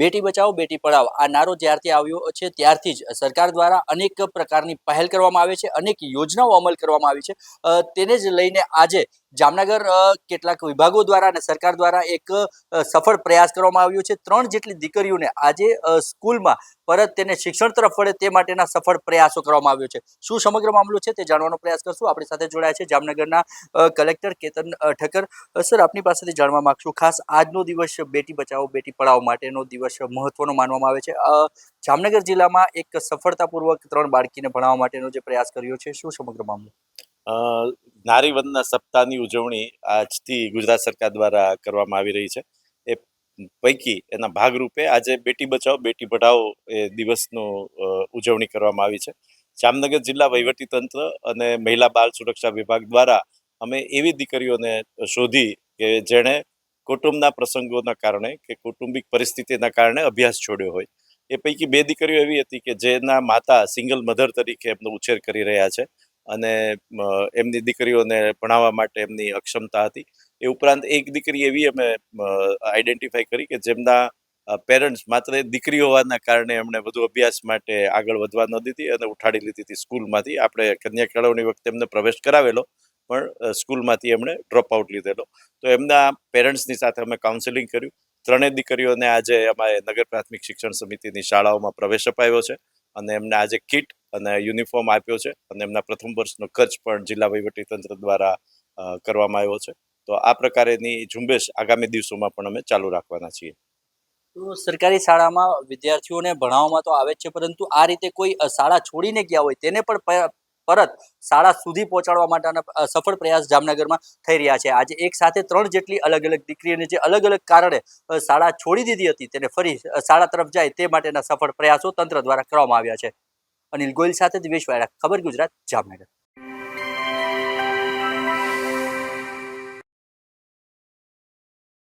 બેટી બચાવો, બેટી પઢાવો. આ નારો જ્યારથી આવ્યો છે, ત્યારથી જ સરકાર દ્વારા અનેક પ્રકારની પહેલ કરવામાં આવે છે, અનેક યોજનાઓ અમલ કરવામાં આવી છે. તેને જ લઈને આજે જામનગર કેટલાક વિભાગો દ્વારા અને સરકાર દ્વારા એક સફળ પ્રયાસ કરવામાં આવ્યો છે. ત્રણ જેટલી દીકરીઓને આજે સ્કૂલમાં પરત તેને શિક્ષણ તરફ વળે તે માટેના સફળ પ્રયાસો કરવામાં આવ્યો છે. શું સમગ્ર મામલો છે તે જાણવાનો પ્રયાસ કરશું. આપણી સાથે જોડાયા છે જામનગરના કલેક્ટર કેતન ઠક્કર. સર, આપની પાસેથી જાણવા માગશું. ખાસ આજનો દિવસ બેટી બચાવો, બેટી પઢાઓ માટેનો દિવસ મહત્વનો માનવામાં આવે છે. જામનગર જિલ્લામાં એક સફળતાપૂર્વક ત્રણ બાળકીને ભણાવવા માટેનો જે પ્રયાસ કર્યો છે. શું સમગ્ર મામલો? અ, નારી વંદના સપ્તાહની ઉજવણી આજથી ગુજરાત સરકાર દ્વારા કરવામાં આવી રહી છે. એ પૈકી એના ભાગરૂપે આજે બેટી બચાવો બેટી પઢાઓ એ દિવસનો ઉજવણી કરવામાં આવી છે. જામનગર જિલ્લા વહીવટીતંત્ર અને મહિલા બાળ સુરક્ષા વિભાગ દ્વારા અમે એવી દીકરીઓને શોધી કે જેણે કુટુંબના પ્રસંગોના કારણે કે કૌટુંબિક પરિસ્થિતિના કારણે અભ્યાસ છોડ્યો હોય. એ પૈકી બે દીકરીઓ એવી હતી કે જેના માતા સિંગલ મધર તરીકે એમનો ઉછેર કરી રહ્યા છે. અને એમની દીકરીઓને ભણાવવા માટે એમની અક્ષમતા હતી. એ ઉપરાંત એક દીકરી એવી અમે આઈડેન્ટિફાઈ કરી કે જેમના પેરેન્ટ્સ માત્ર દીકરી હોવાના કારણે એમણે વધુ અભ્યાસ માટે આગળ વધવા ન દીધી અને ઉઠાડી લીધી હતી સ્કૂલમાંથી. આપણે કન્યા કેળવણી વખતે એમને પ્રવેશ કરાવેલો, પણ સ્કૂલમાંથી એમણે ડ્રોપ આઉટ લીધેલો. તો એમના પેરેન્ટ્સની સાથે અમે કાઉન્સેલિંગ કર્યું. ત્રણેય દીકરીઓને આજે અમારે નગર પ્રાથમિક શિક્ષણ સમિતિની શાળાઓમાં પ્રવેશ અપાયો છે અને એમને આજે કિટ અને યુનિફોર્મ આપ્યો છે અને એમના પ્રથમ વર્ષનો ખર્ચ પણ જિલ્લા વહીવટીતંત્ર દ્વારા કરવામાં આવ્યો છે. તો આ પ્રકારેની ઝુંબેશ આગામી દિવસોમાં પણ અમે ચાલુ રાખવાના છીએ. તો સરકારી શાળામાં વિદ્યાર્થીઓને ભણાવવામાં તો આવે જ છે, પરંતુ આ રીતે કોઈ શાળા છોડીને ગયા હોય તેને પણ પરત શાળા સુધી પહોંચાડવા માટેના સફળ પ્રયાસ જામનગરમાં થઈ રહ્યા છે. આજે એક સાથે ત્રણ જેટલી અલગ અલગ દીકરીઓને જે અલગ અલગ કારણે શાળા છોડી દીધી હતી, તેને ફરી શાળા તરફ જાય તે માટેના સફળ પ્રયાસો તંત્ર દ્વારા કરવામાં આવ્યા છે. અનિલ ગોયલ સાથે દિવેશ વાયડા ખબર ગુજરાત જામનગર.